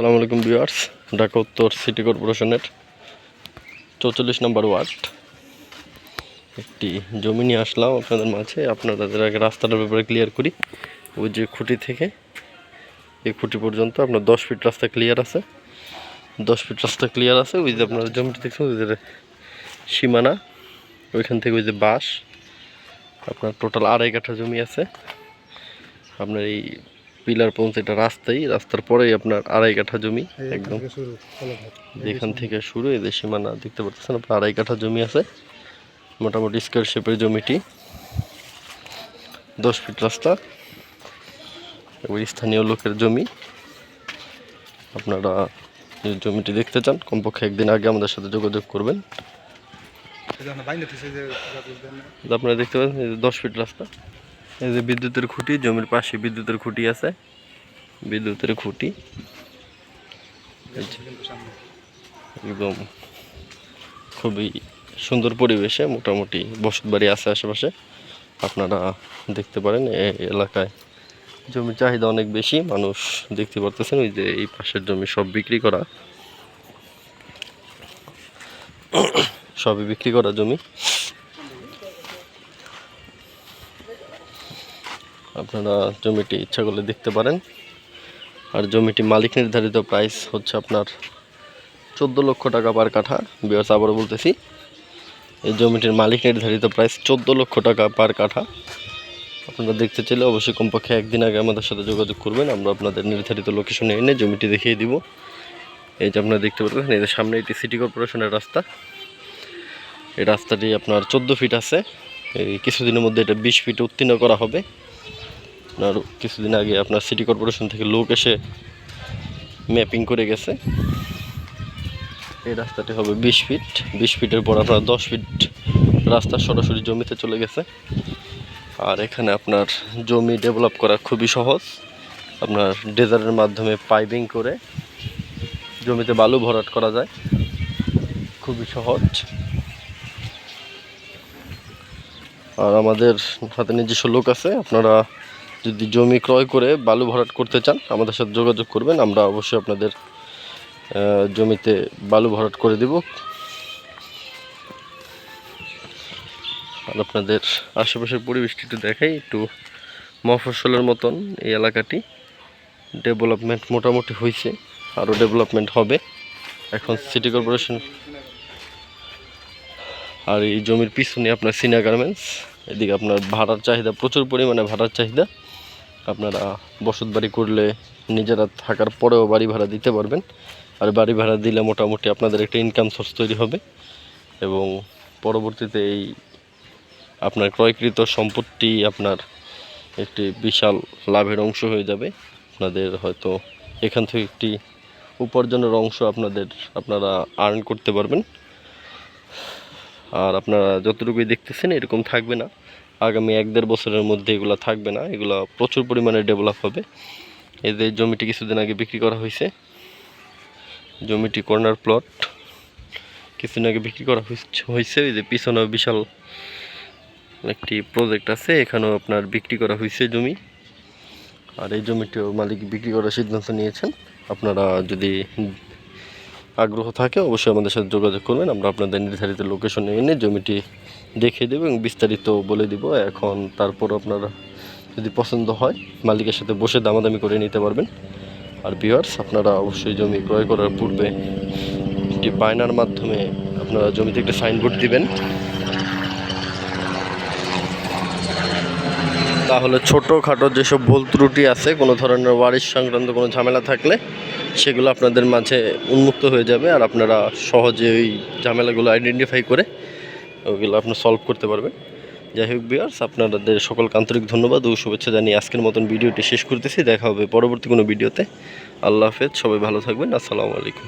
সালামু আলাইকুম ভিউয়ার্স, ঢাকা উত্তর সিটি কর্পোরেশনের চৌচল্লিশ নম্বর ওয়ার্ড। একটি জমি নিয়ে আসলাম আপনাদের মাঝে, আপনাদের আগে রাস্তাটার ব্যাপারে ক্লিয়ার করি। ওই যে খুঁটি থেকে, এই খুঁটি পর্যন্ত আপনার দশ ফিট রাস্তা ক্লিয়ার আছে। দশ ফিট রাস্তা ক্লিয়ার আছে, ওই যে আপনার জমিটি দেখছেন, ওই যে সীমানা, ওইখান থেকে ওই যে বাঁশ। আপনার টোটাল আড়াই কাঠা জমি আছে। আপনার এই পিলার পৌঁছে এটা রাস্তাই রাস্তার পরেই আপনার আড়াই কাঠা জমি একদম। যেখান থেকে। শুরু এই যে সীমানা দেখতে পাচ্ছেন আপনার আড়াই কাঠা জমি আছে। মোটামুটি স্কোয়ার শেপের জমিটি। দশ ফিট রাস্তা। ওই স্থানীয় লোকের জমি। আপনারা জমিটি দেখতে চান কমপক্ষে একদিন আগে আমাদের সাথে যোগাযোগ করবেন। আপনারা দেখতে পাচ্ছেন এই যে দশ ফিট রাস্তা। এই যে বিদ্যুতের খুঁটি, জমির পাশে বিদ্যুতের খুঁটি আছে। বিদ্যুতের খুঁটি। একদম খুবই সুন্দর পরিবেশে মোটামুটি বসত বাড়ি আছে আশেপাশে। আপনারা দেখতে পারেন এই এলাকায় জমির চাহিদা অনেক বেশি। মানুষ দেখতে পারতেছেন, ওই যে এই পাশের জমি সব বিক্রি করা। সবই বিক্রি করা জমি। আপনারা জমিটি ইচ্ছা করলে দেখতে পারেন। আর জমিটি মালিক নির্ধারিত প্রাইস হচ্ছে আপনার চোদ্দ লক্ষ টাকা পার কাঠা। বিয়ার্স আবারও বলতেছি, এই জমিটির মালিক নির্ধারিত প্রাইস চোদ্দ লক্ষ টাকা পার কাঠা। আপনারা দেখতে চাইলে অবশ্যই কমপক্ষে একদিন আগে আমাদের সাথে যোগাযোগ করবেন। আমরা আপনাদের নির্ধারিত লোকেশনে এনে জমিটি দেখিয়ে দিব। এই যে আপনারা দেখতে পাচ্ছেন যে সামনে এটি সিটি কর্পোরেশনের রাস্তা। এই রাস্তাটি আপনার চোদ্দ ফিট আছে। এই কিছুদিনের মধ্যে এটা বিশ ফিট উত্তীর্ণ করা হবে। আপনার কিছুদিন আগে আপনার সিটি কর্পোরেশন থেকে লোক এসে ম্যাপিং করে গেছে। এই রাস্তাটি হবে বিশ ফিট। বিশ ফিটের পর আপনার দশ ফিট রাস্তা সরাসরি জমিতে চলে গেছে। আর এখানে আপনার জমি ডেভেলপ করা খুবই সহজ। আপনার ডেজারের মাধ্যমে পাইপিং করে জমিতে বালু ভরাট করা যায়। খুবই সহজ। আর আমাদের হাতে নিজস্ব লোক আছে। আপনারা যদি জমি ক্রয় করে বালু ভরাট করতে চান, আমাদের সাথে যোগাযোগ করবেন। আমরা অবশ্যই আপনাদের জমিতে বালু ভরাট করে দিব। আর আপনাদের আশেপাশের পরিবেশটি একটু দেখাই, একটু মফসলের মতন এই এলাকাটি। ডেভেলপমেন্ট মোটামুটি হয়েছে, আরও ডেভেলপমেন্ট হবে। এখন সিটি কর্পোরেশন আর এই জমির পিছনে আপনার সিনা গার্মেন্টস এদিকে আপনার ভাড়ার চাহিদা, প্রচুর পরিমাণে ভাড়ার চাহিদা। আপনারা বসত বাড়ি করলে নিজেরা থাকার পরেও বাড়ি ভাড়া দিতে পারবেন। আর বাড়ি ভাড়া দিলে মোটামুটি আপনাদের একটা ইনকাম সোর্স তৈরি হবে। এবং পরবর্তীতে এই আপনার ক্রয়কৃত সম্পত্তি আপনার একটি বিশাল লাভের অংশ হয়ে যাবে। আপনাদের হয়তো এখান থেকে একটি উপার্জনের অংশ আপনাদের, আপনারা আর্ন করতে পারবেন। আর আপনারা যতটুকুই দেখতেছেন এরকম থাকবে না। আগামী এক দেড় বছরের মধ্যে এগুলো থাকবে না, এগুলো প্রচুর পরিমাণে ডেভেলপ হবে। যে জমিটি কিছুদিন আগে বিক্রি করা হয়েছে। জমিটি কর্নার প্লট কিছুদিন আগে বিক্রি করা হয়েছে এই যে পিছনে বিশাল একটি প্রজেক্ট আছে, এখানেও আপনার বিক্রি করা হয়েছে জমি। আর এই জমিটিও মালিক বিক্রি করার সিদ্ধান্ত নিয়েছেন। আপনারা যদি আগ্রহ থাকে, অবশ্যই আমাদের সাথে যোগাযোগ করবেন। আমরা আপনাদের নির্ধারিত লোকেশনে এনে জমিটি দেখে দেবো এবং বিস্তারিত বলে দিব। এখন তারপর আপনারা যদি পছন্দ হয়, মালিকের সাথে বসে দামাদামি করে নিতে পারবেন। আর ভিউয়ার্স আপনারা অবশ্যই জমি ক্রয় করার পূর্বে একটি বায়নার মাধ্যমে আপনারা জমিতে একটি সাইনবোর্ড দিবেন। তাহলে ছোটোখাটো যেসব ভুল ত্রুটি আছে, কোনো ধরনের ওয়ারিশ সংক্রান্ত কোনো ঝামেলা থাকলে সেগুলো আপনাদের মাঝে উন্মুক্ত হয়ে যাবে আর আপনারা সহজে ওই ঝামেলাগুলো আইডেন্টিফাই করে ওগুলো আপনার সলভ করতে পারবেন। যাই হোক বিয়ার্স আপনাদের সকল আন্তরিক ধন্যবাদ ও শুভেচ্ছা জানিয়ে আজকের মতন ভিডিওটি শেষ করতেছি। দেখা হবে পরবর্তী কোনো ভিডিওতে। আল্লাহ হাফেজ, সবাই ভালো থাকবেন। আসসালামু আলাইকুম।